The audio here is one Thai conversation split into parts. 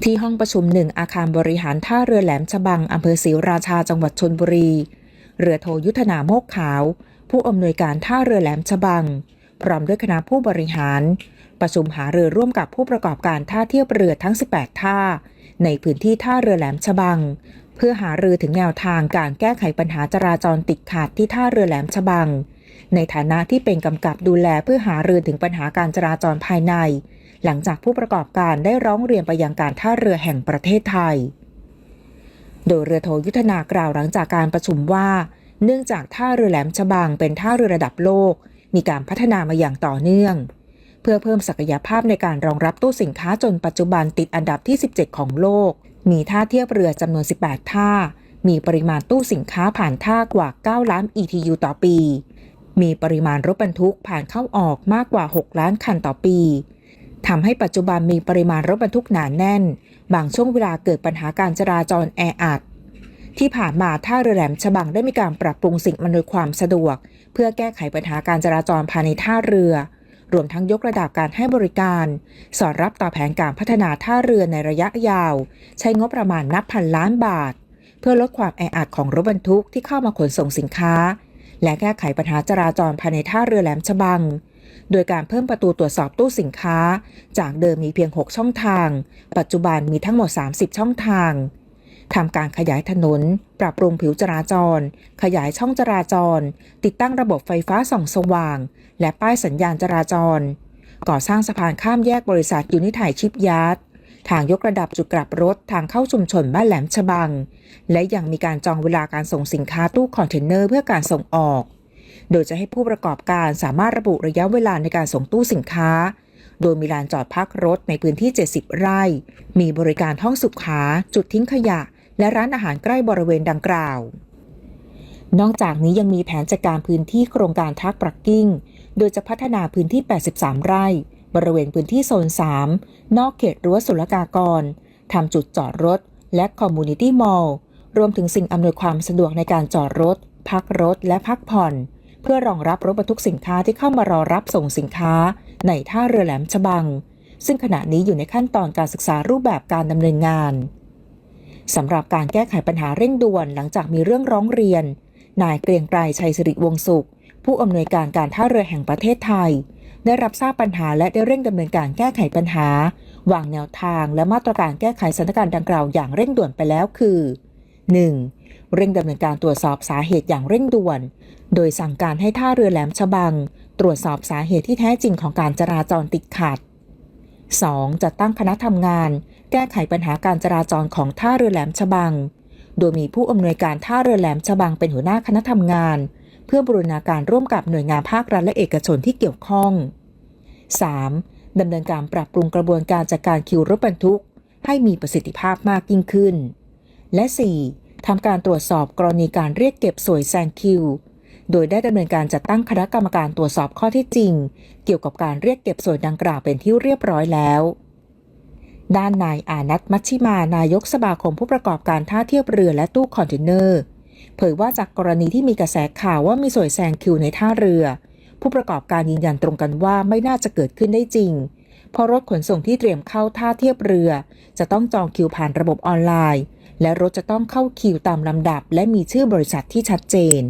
ที่ห้องประชุมหนึ่งอาคารบริหารท่าเรือแหลมฉบังอำเภอศรีราชาจังหวัดชนบุรี เรือโทยุทธนาโมกขาว ผู้อำนวยการท่าเรือแหลมฉบัง พร้อมด้วยคณะผู้บริหาร ประชุมหาเรือร่วมกับผู้ประกอบการท่าเทียบเรือทั้ง 18 ท่า ในพื้นที่ท่าเรือแหลมฉบัง เพื่อหารือถึงแนวทางการแก้ไขปัญหาจราจรติดขัดที่ท่าเรือแหลมฉบัง ในฐานะที่เป็นกำกับดูแลเพื่อหารือถึงปัญหาการจราจรภายใน หลังจากผู้ประกอบการได้ร้องเรียนไปยังการท่าเรือแห่งประเทศไทย โดยเรือโทยุทธนากล่าวหลังจากการประชุมว่า เนื่องจากท่าเรือแหลมฉบังเป็นท่าเรือระดับโลก มีการพัฒนามาอย่างต่อเนื่อง เพื่อเพิ่มศักยภาพในการรองรับตู้สินค้าจนปัจจุบันติดอันดับที่ 17 ของโลก มีท่าเทียบเรือจำนวน 18 ท่า มีปริมาณตู้สินค้าผ่านท่ากว่า 9 ล้าน ETU ต่อปีมีปริมาณรถบรรทุกผ่านเข้าออกมากกว่า 6 ล้านคันต่อปี ทำให้ปัจจุบันมีปริมาณรถบรรทุกหนาแน่น บางช่วงเวลาเกิดปัญหาการจราจรแออัด ที่ผ่านมาท่าเรือแหลมฉบังได้มีการปรับปรุงสิ่งอำนวยความสะดวก เพื่อแก้ไขปัญหาการจราจรภายในท่าเรือ รวมทั้งยกระดับการให้บริการ สอดรับต่อแผนการพัฒนาท่าเรือในระยะยาว ใช้งบประมาณนับพันล้านบาท เพื่อลดความแออัดของรถบรรทุกที่เข้ามาขนส่งสินค้า และแก้ไขปัญหาจราจรภายในท่าเรือแหลมฉบัง โดยการเพิ่มประตูตรวจสอบตู้สินค้า จากเดิมมีเพียง 6 ช่องทาง ปัจจุบันมีทั้งหมด 30 ช่องทางทำการขยายถนน ปรับปรุงผิวจราจร ขยายช่องจราจร ติดตั้งระบบไฟฟ้าส่องสว่าง และป้ายสัญญาณจราจร ก่อสร้างสะพานข้ามแยกบริษัทยูนิไทยชิปยาร์ดทางยกระดับจุดกลับรถทางเข้าชุมชนบ้านแหลมฉบัง และยังมีการจองเวลาการส่งสินค้าตู้คอนเทนเนอร์เพื่อการส่งออก โดยจะให้ผู้ประกอบการสามารถระบุระยะเวลาในการส่งตู้สินค้า โดยมีลานจอดพักรถในพื้นที่ 70 ไร่ มีบริการห้องสุขา จุดทิ้งขยะ และร้านอาหารใกล้บริเวณดังกล่าว นอกจากนี้ยังมีแผนจัดการพื้นที่โครงการทักปรักกิ้ง โดยจะพัฒนาพื้นที่ 83 ไร่ บริเวณพื้นที่โซน 3 นอกเขตรั้วศุลกากรทำจุดจอดรถ และคอมมูนิตี้มอลล์รวมถึงสิ่งอำนวยความสะดวกในการจอดรถ พักรถ และพักผ่อน เพื่อรองรับรถบรรทุกสินค้าที่เข้ามารอรับส่งสินค้า ในท่าเรือแหลมฉบัง ซึ่งขณะนี้อยู่ในขั้นตอนการศึกษารูปแบบการดำเนินงานสำหรับการแก้ไขปัญหาเร่งด่วนหลังจากมีเรื่องร้องเรียน นายเกรียงไกรชัยสิริวงศ์สุข ผู้อำนวยการการท่าเรือแห่งประเทศไทย ได้รับทราบปัญหาและได้เร่งดำเนินการแก้ไขปัญหา วางแนวทางและมาตรการแก้ไขสถานการณ์ดังกล่าวอย่างเร่งด่วนไปแล้วคือ 1. เร่งดำเนินการตรวจสอบสาเหตุอย่างเร่งด่วน โดยสั่งการให้ท่าเรือแหลมฉบัง ตรวจสอบสาเหตุที่แท้จริงของการจราจรติดขัด 2. จัดตั้งคณะทำงาน แก้ไขปัญหาการจราจรของท่าเรือแหลมฉบัง โดยมีผู้อำนวยการท่าเรือแหลมฉบังเป็นหัวหน้าคณะทำงาน เพื่อบูรณาการร่วมกับหน่วยงานภาครัฐและเอกชนที่เกี่ยวข้อง 3. ดำเนินการปรับปรุงกระบวนการจัดการคิวรถบรรทุก ให้มีประสิทธิภาพมากยิ่งขึ้น และ 4. ทำการตรวจสอบกรณีการเรียกเก็บสวยแซงคิว โดยได้ดำเนินการจัดตั้งคณะกรรมการตรวจสอบข้อท็จจริง เกี่ยวกับการเรียกเก็บสวยดังกล่าวเป็นที่เรียบร้อยแล้ว ด้านนายอานัทมัชชิมานายกสมาคมผู้ประกอบการท่าเทียบเรือและตู้คอนเทนเนอร์ เผยว่าจากกรณีที่มีกระแสข่าวว่ามีสวยแซงคิวในท่าเรือ ผู้ประกอบการยืนยันตรงกันว่าไม่น่าจะเกิดขึ้นได้จริงเพราะรถขนส่งที่เตรียมเข้าท่าเทียบเรือ จะต้องจองคิวผ่านระบบออนไลน์ และรถจะต้องเข้าคิวตามลำดับ และมีชื่อบริษัทที่ชัดเจน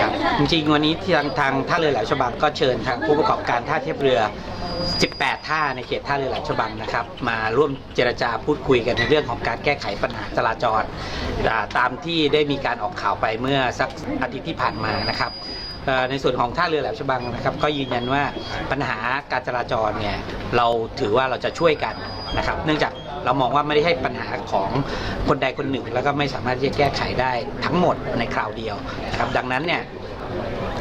ครับจริงๆวันนี้ทางทางท่าเรือแหลมฉบังก็เชิญทางผู้ประกอบการท่าเทียบเรือ 18 ท่าในเขตท่าเรือแหลมฉบังนะครับ มาร่วมเจรจาพูดคุยกันในเรื่องของการแก้ไขปัญหาจราจรอ่าตามที่ได้มีการออกข่าวไปเมื่อสักอาทิตย์ที่ผ่านมานะครับ ในส่วนของท่าเรือแหลมฉบังนะครับก็ยืนยันว่าปัญหาการจราจรเนี่ยเราถือว่าเราจะช่วยกันนะครับ เนื่องจากเรามองว่าไม่ได้ให้ปัญหาของคนใดคนหนึ่ง แล้วก็ไม่สามารถที่จะแก้ไขได้ทั้งหมดในคราวเดียวนะครับดังนั้นเนี่ย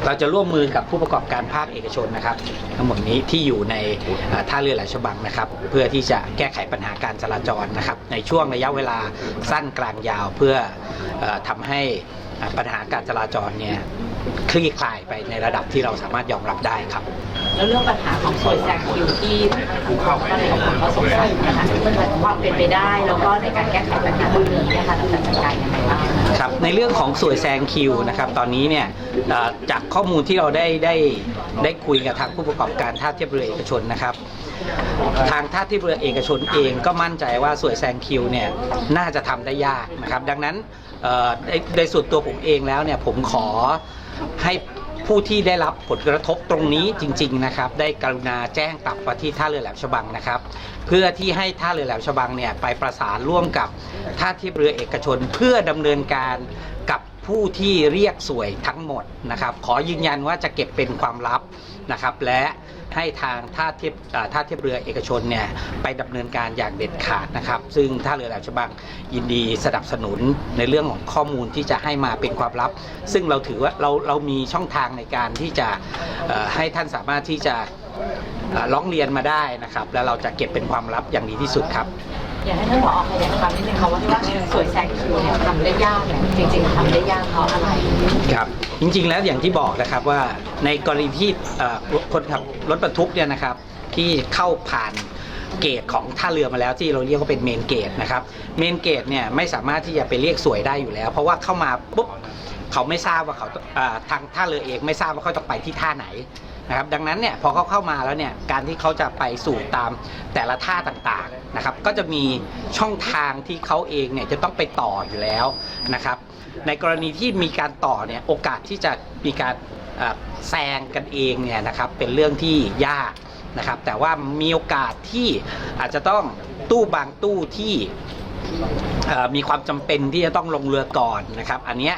เราจะร่วมมือกับผู้ประกอบการภาคเอกชนนะครับ ทั้งหมดนี้ที่อยู่ในท่าเรือแหลมฉบังนะครับ เพื่อที่จะแก้ไขปัญหาการจราจรนะครับ ในช่วงระยะเวลาสั้นกลางยาวเพื่อออทำให้ปัญหาการจราจรเนี่ย คลี่คลายไปในระดับที่เราสามารถยอมรับได้ครับ แล้วเรื่องปัญหาของสวยแซงคิวที่เขาก็เลยคนเขาสงสัยนะคะความเป็นไปได้แล้วก็ในการแก้ไขปัญหาเรื่องนี้เนี่ยค่ะเราจะจัดการยังไงบ้างครับในเรื่องของสวยแซงคิวนะครับตอนนี้เนี่ยเอ่อจากข้อมูลที่เราได้ได้ได้คุยกับทางผู้ประกอบการท่าเทียบเรือเอกชนนะครับ ทางท่าทียบเรือเอกชนเองก็มั่นใจว่าสวยแซงคิวเนี่ยน่าจะทำได้ยากนะครับ ดังนั้นในส่วนตัวผมเองแล้วเนี่ยผมขอให้ผู้ที่ได้รับผลกระทบตรงนี้จริง ๆนะครับ ได้กรุณาแจ้งกลับมาที่ท่าเรือแหลมฉบังนะครับ เพื่อที่ให้ท่าเรือแหลมฉบังเนี่ยไปประสานร่วมกับท่าเทียบเรือเอกชน เพื่อดำเนินการ ผู้ที่เรียกสวยทั้งหมดนะครับ ขอยืนยันว่าจะเก็บเป็นความลับนะครับ และให้ทางท่าเทียบท่าเทียบเรือเอกชนเนี่ยไปดำเนินการอย่างเด็ดขาดนะครับ ซึ่งท่าเรือแหลมฉบังยินดีสนับสนุนในเรื่องของข้อมูลที่จะให้มาเป็นความลับ ซึ่งเราถือว่าเราเรามีช่องทางในการที่จะให้ท่านสามารถที่จะร้องเรียนมาได้นะครับ แล้วเราจะเก็บเป็นความลับอย่างดีที่สุดครับ อยากให้ท่านผอขยายความนิดนึงค่ะว่าที่ว่าสวยแซงคิวเนี่ยทำได้ยากเนี่ยจริง ๆทำได้ยากเพราะอะไรครับจริงๆแล้วอย่างที่บอกนะครับว่าในกรณีที่คนขับรถบรรทุกเนี่ยนะครับที่เข้าผ่านเกตของท่าเรือมาแล้วที่เราเรียกว่าเป็นเมนเกตนะครับเมนเกตเนี่ยไม่สามารถที่จะไปเรียกสวยได้อยู่แล้ว เพราะว่าเข้ามาปุ๊บเขาไม่ทราบว่าเขาทางท่าเรือเองไม่ทราบว่าเขาจะไปที่ท่าไหน นะครับดังนั้นเนี่ยพอเขาเข้ามาแล้วเนี่ยการที่เขาจะไปสู่ตามแต่ละท่าต่างๆนะครับก็จะมีช่องทางที่เขาเองเนี่ยจะต้องไปต่ออยู่แล้วนะครับในกรณีที่มีการต่อเนี่ยโอกาสที่จะมีการแซงกันเองเนี่ยนะครับเป็นเรื่องที่ยากนะครับแต่ว่ามีโอกาสที่อาจจะต้องตู้บางตู้ที่มีความจำเป็นที่จะต้องลงเรือก่อนนะครับ อันเนี้ย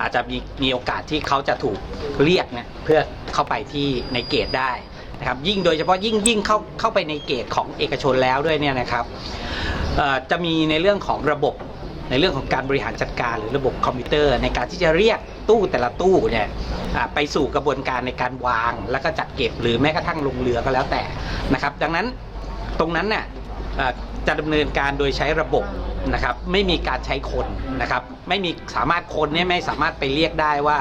อาจจะมีมีโอกาสที่เขาจะถูกเรียกเนี่ยเพื่อเข้าไปที่ในเกตได้นะครับยิ่งโดยเฉพาะยิ่งยิ่งเข้าเข้าไปในเกตของเอกชนแล้วด้วยเนี่ยนะครับจะมีในเรื่องของระบบในเรื่องของการบริหารจัดการหรือระบบคอมพิวเตอร์ ในการที่จะเรียกตู้แต่ละตู้เนี่ยไปสู่กระบวนการในการวาง แล้วก็จัดเก็บหรือแม้กระทั่งลงเรือก็แล้วแต่นะครับ ดังนั้นตรงนั้นเนี่ยจะดำเนินการโดยใช้ระบบ นะครับไม่มีการใช้คนนะครับไม่มีสามารถคนเนี่ยไม่สามารถไปเรียกได้ว่า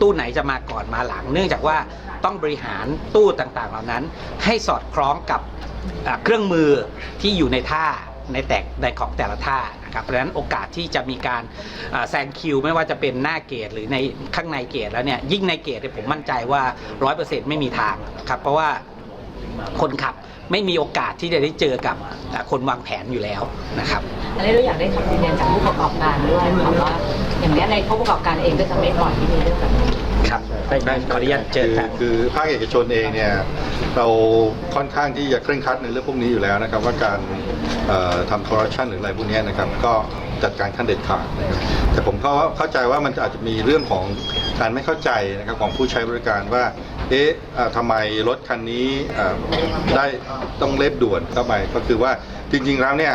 ตู้ไหนจะมาก่อนมาหลัง เนื่องจากว่าต้องบริหารตู้ต่างๆ เหล่านั้น ให้สอดคล้องกับเครื่องมือที่อยู่ในท่าในแตกในของแต่ละท่านะครับเพราะฉะนั้นโอกาสที่จะมีการแซงคิว ไม่ว่าจะเป็นหน้าเกตหรือในข้างในเกตแล้วเนี่ยยิ่งในเกตเนี่ยผมมั่นใจว่า 100%ไม่มีทางครับเพราะว่า คนขับไม่มีโอกาสที่จะได้เจอกับอ่าคนวางแผนอยู่แล้วนะครับอันนี้เราอยากได้คำยืนยันจากผู้ประกอบการด้วยค่ะว่าอย่างนี้ยในผู้ประกอบการเองก็จะไม่ปล่อยให้มีเรื่องแบบนี้ครับขออนุญาตเจอคือครับคือภาคเอกชนเองเนี่ยเราค่อนข้างที่จะเคร่งครัดในเรื่องพวกนี้อยู่แล้วนะครับ ว่าการเอ่อทำคอร์รัปชันหรืออะไรพวกนี้นะครับก็จัดการขั้นเด็ดขาดนะครับแต่ผมก็เข้าใจว่ามันอาจจะมีเรื่องของการไม่เข้าใจนะครับของผู้ใช้บริการว่า เอ๊ะอ่อทำไมรถคันนี้อ่อได้ต้องเล็บด่วนเข้าไปก็คือว่าจริงๆแล้วเนี่ย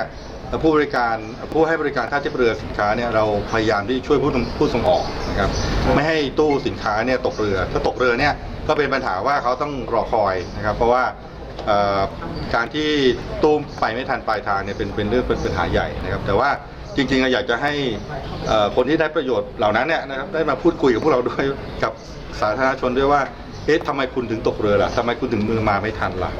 ผู้บริการผู้ให้บริการท่าเทียบเรือสินค้าเนี่ยเราพยายามที่ช่วยผู้ผู้ส่งออกนะครับไม่ให้ตู้สินค้าเนี่ยตกเรือถ้าตกเรือเนี่ยก็เป็นปัญหาว่าเขาต้องรอคอยนะครับเพราะว่าเอ่อการที่ตู้ไปไม่ทันปลายทางเนี่ยเป็นเป็นเรื่องเป็นปัญหาใหญ่นะครับแต่ว่าจริงๆเราอยากจะให้เอ่อคนที่ได้ประโยชน์เหล่านั้นเนี่ยนะครับได้มาพูดคุยกับพวกเราด้วยกับสาธารณชนด้วยว่า เอ๊ะทำไมคุณถึงตกเรือล่ะทำไมคุณถึงมือมาไม่ทันล่ะ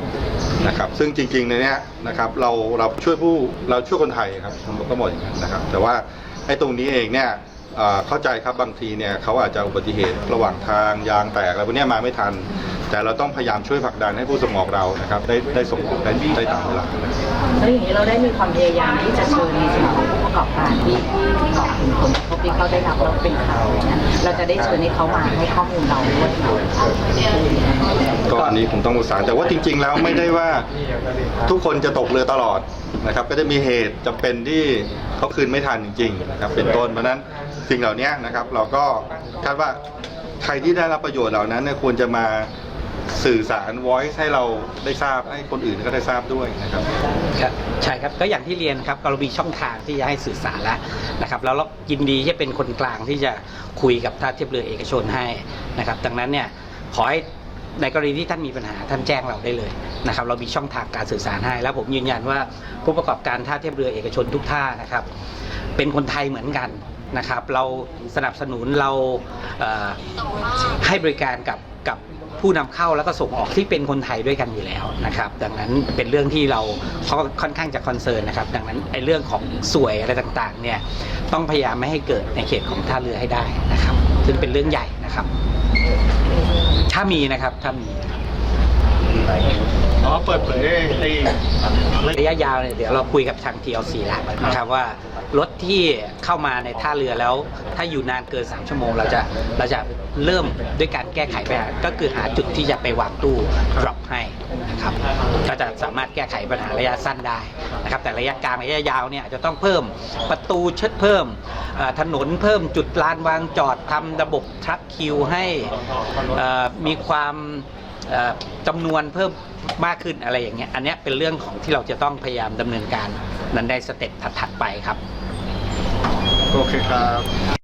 นะครับ ซึ่งจริงๆในเนี้ยนะครับ เราเราช่วยผู้เราช่วยคนไทยครับผมก็หมดอย่างนั้นนะครับ แต่ว่าไอ้ตรงนี้เองเนี่ยเข้าใจครับบางทีเนี่ยเขาอาจจะอุบัติเหตุระหว่างทางยางแตกอะไรพวกนี้มาไม่ทัน แต่เราต้องพยายามช่วยผลักดันให้ผู้ส่งออกเรานะครับได้ได้ส่งออกได้ได้ตามเวลานะครับแล้วอย่างนี้เราได้มีความพยายามที่จะเชิญในส่วนของผู้ประกอบการที่ที่บอกถึงผลกระทบที่เขาได้รับแล้วเป็นข่าวอย่างเงี้ยเราจะได้เชิญให้เขามาให้ข้อมูลเราด้วยไหมก็อันนี้ผมต้องประสานแต่ว่าจริง ๆ แล้วไม่ได้ว่าทุกคนจะตกเรือตลอดนะครับก็จะมีเหตุจำเป็นที่เขาคืนไม่ทันจริงๆนะครับเป็นต้นเพราะฉะนั้นสิ่งเหล่านี้นะครับเราก็คาดว่าใครที่ได้รับประโยชน์เหล่านั้นเนี่ยควรจะมา สื่อสาร voice ให้เราได้ทราบให้คนอื่นก็ได้ทราบด้วยนะครับ ครับใช่ครับก็อย่างที่เรียนครับเรามีช่องทางที่จะให้สื่อสารแล้วนะครับแล้วเรายินดีที่จะเป็นคนกลางที่จะคุยกับท่าเทียบเรือเอกชนให้นะครับดังนั้นเนี่ยขอให้ในกรณีที่ท่านมีปัญหาท่านแจ้งเราได้เลยนะครับเรามีช่องทางการสื่อสารให้ แล้วผมยืนยันว่าผู้ประกอบการท่าเทียบเรือเอกชนทุกท่านะครับ เป็นคนไทยเหมือนกันนะครับ เราสนับสนุนเราเอ่อให้บริการกับกับ ผู้นำเข้าแล้วก็ส่งออกที่เป็นคนไทยด้วยกันอยู่แล้วนะครับ ดังนั้นเป็นเรื่องที่เราเขาค่อนข้างจะคอนเซิร์นนะครับ ดังนั้นไอ้เรื่องของสวยอะไรต่างๆเนี่ยต้องพยายามไม่ให้เกิดในเขตของท่าเรือให้ได้นะครับ ซึ่งเป็นเรื่องใหญ่นะครับ ถ้ามีนะครับถ้ามี อ๋อเปิดเผยไอ้ระยะยาวเนี่ยเดี๋ยวเราคุยกับทาง TLC แล้วนะครับว่ารถที่เข้ามาในท่าเรือแล้ว ถ้าอยู่นานเกิน 3 ชั่วโมง เราจะเราจะเริ่มด้วยการแก้ไขปัญหาก็คือหาจุดที่จะไปวางตู้ drop ให้นะครับก็จะสามารถแก้ไขปัญหาระยะสั้นได้นะครับแต่ระยะกลางระยะยาวเนี่ยอาจจะต้องเพิ่มประตูเชิดเพิ่มเอ่อถนนเพิ่มจุดลานวางจอดทำระบบทรัคคิวให้เอ่อมีความเอ่อ จำนวนเพิ่มมากขึ้นอะไรอย่างเงี้ยอันเนี้ยเป็นเรื่องของที่เราจะต้องพยายามดำเนินการนั้นได้สเต็ปถัดๆไปครับ โอเคครับ